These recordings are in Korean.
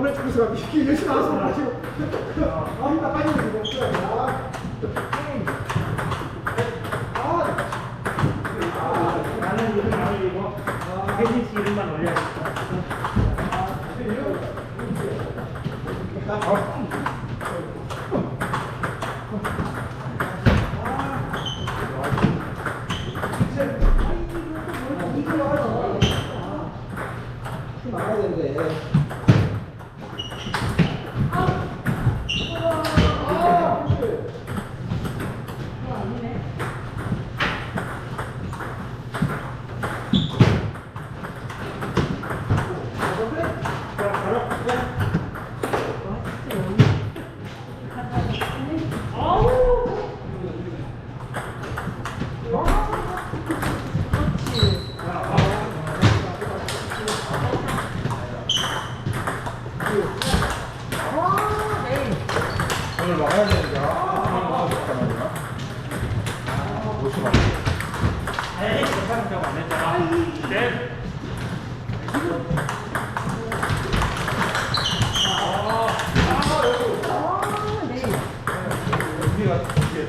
그래 죽어서 이렇게 열심히 나와서 가지고 아 힘다 빠지는 거 없어요. 아. 나는 이름 안 올리고 혜진 씨 이름만 올려야겠다. 나가야 되는데 오늘 막아야 되는데 아 잠깐만요 아 멋이 많네 에이, 괜찮다고 안 했잖아. 네. 우리가 이게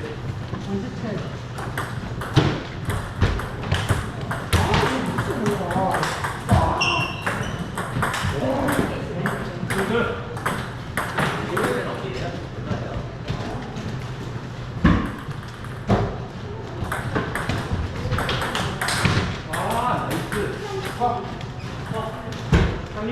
아, 나이스. 형님.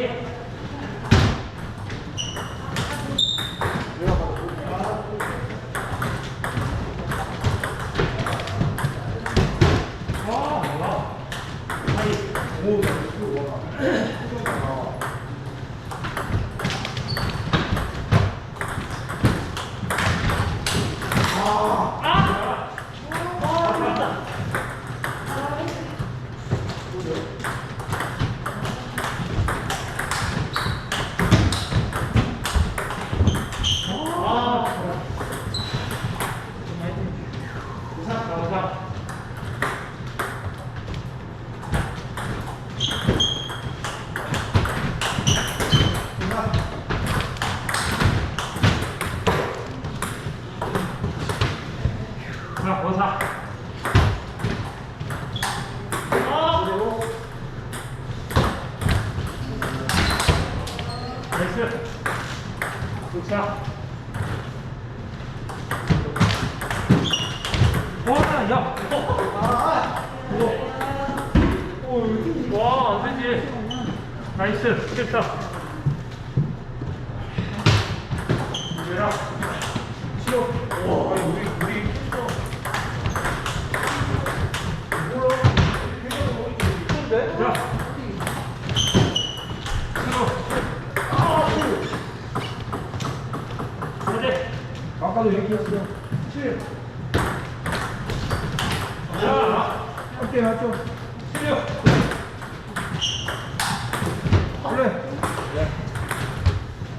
아, 뭐야. 아니, 감사. 자, 보사. 나이스. 굿샷. 와, 야. 오. 와, 안 되지. 나이스. 됐다. 이제라. 싫어 와 아니 우리 우리 자. 스로. 어제. 아까도 얘기했어요 칠 자. 함께 하죠 실력. 그래 아,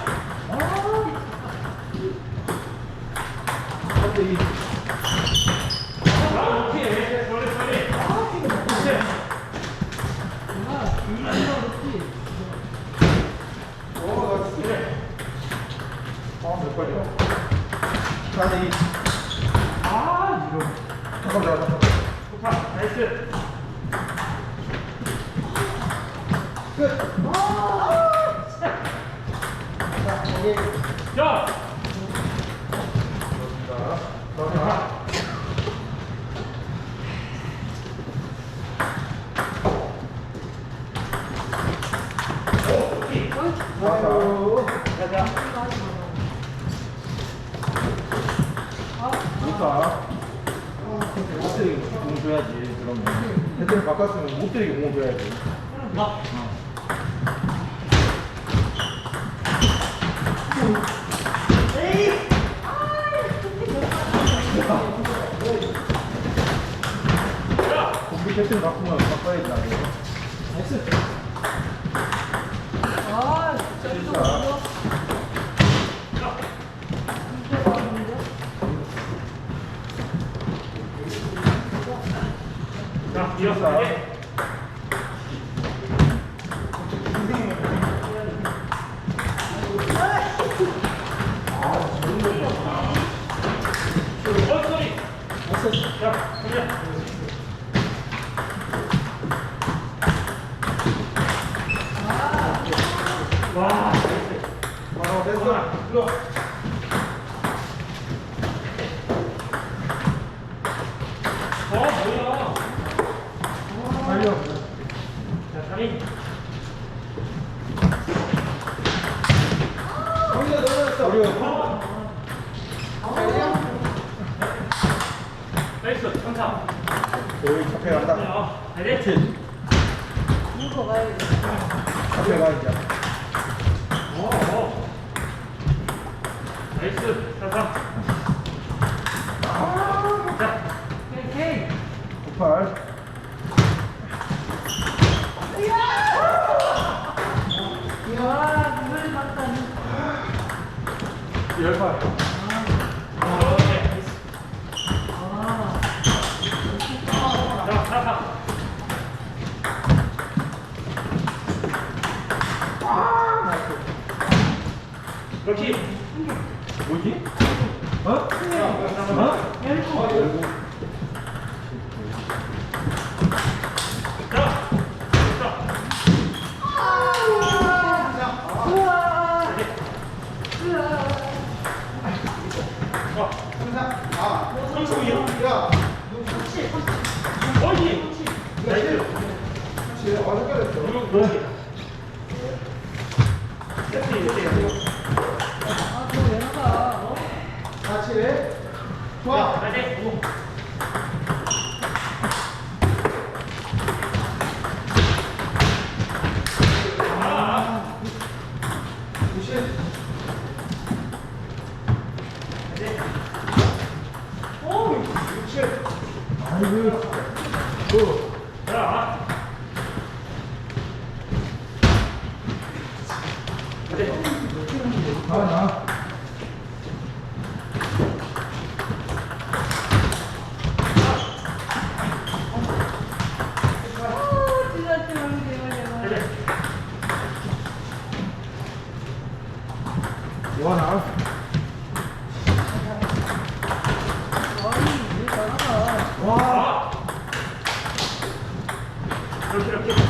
이 아. 자. 자 아프다. 못 때리게 공 줘야지, 그러면. 배터리 바꿨으면 못 때리게 공 줘야지. 막. 공기 바꾸면 바꿔야지, 나이스 아, 진짜. 자, 이어서. 예. 어. 와. 아, 됐어. 들어. 어, 뭐야. 달려. 자, 다리. 거기다 넣어놨어. 어려워. 나이스, 천사. 여기 잡혀 간다. 어, 다리. 물고 가야 돼. 잡혀 가 이제. 어, 어. 나이스, 천사. 자, 헤이, 헤이. 팔. 이야, 눈을 봤다니. 열 팔. 오케이. 아, 자, 사사. 그렇지. 뭐지? 어? 어? 열고. 자, 자. 우와. 우와. 자, 삼십이요. 야, 어이. 쟤 어디 갔어? 누구 누구? 세트 세트. 아, 그거 왜 나가? 어? 같이 해. 좋아. 다시. 오. 무시. 오! 무시. 아이고. 그. 자. 다시. 아, 나. 아, 진짜 제발, 제발, 제발. 다시. 요하나. 아니, 왜 나가? 와. 아. 이렇게 이렇게.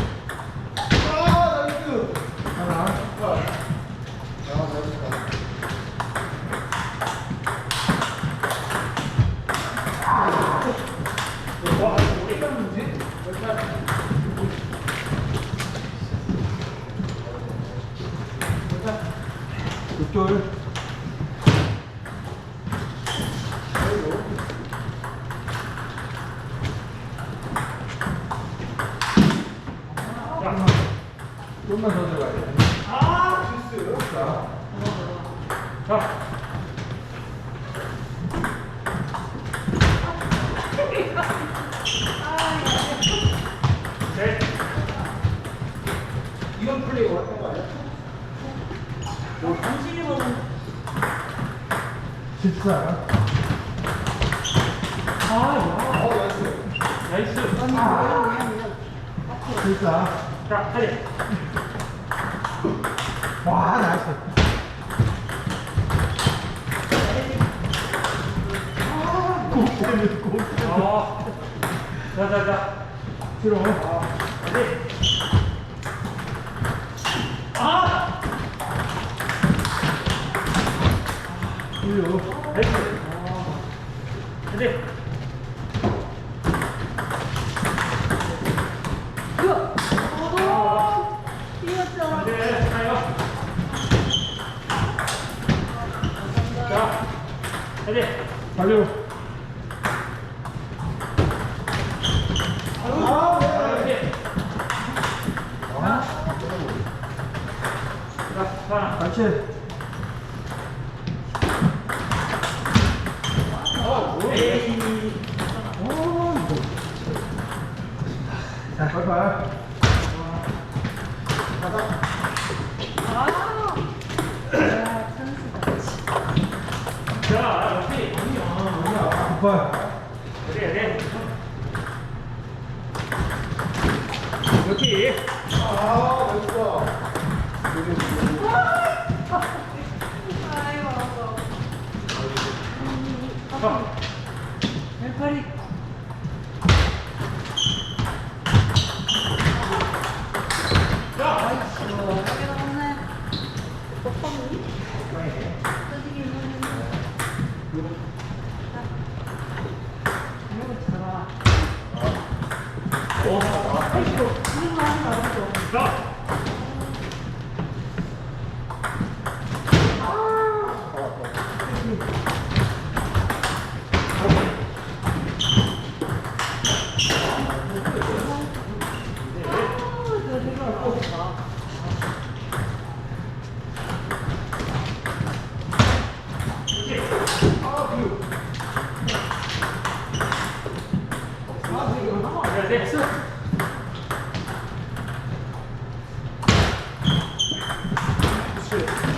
sektörü 실수야. 아, 야. 어, 나이스. 나이스. 아니, 그냥, 그냥, 그냥. 실수야. 자, 다시. 와, 나이스. 골, 골. 아. 자, 자, 자. 싫어. 다시. 아! 흘려. 나이스. 다시. 으아! 어, 뛰었잖아. 네, 가요. 자, 다시. 달려. 아, 다시. 아, 자, 자. 같이. 에이. 어, 이거. 가자. 아. 야, 찬스다. 자, 역시. 오빠. 그래, 그래. 역시. 아, 멋있어. 아이고, 아이고. 어. 왼팔이. 자. 아이씨, 여기 나왔네. 떡볶이? 떠지기 힘드네. 이거 잘하. 오. 이거 하나 나왔어. 자. 아, 저 생각 안 나왔다. 그래, 됐어. 이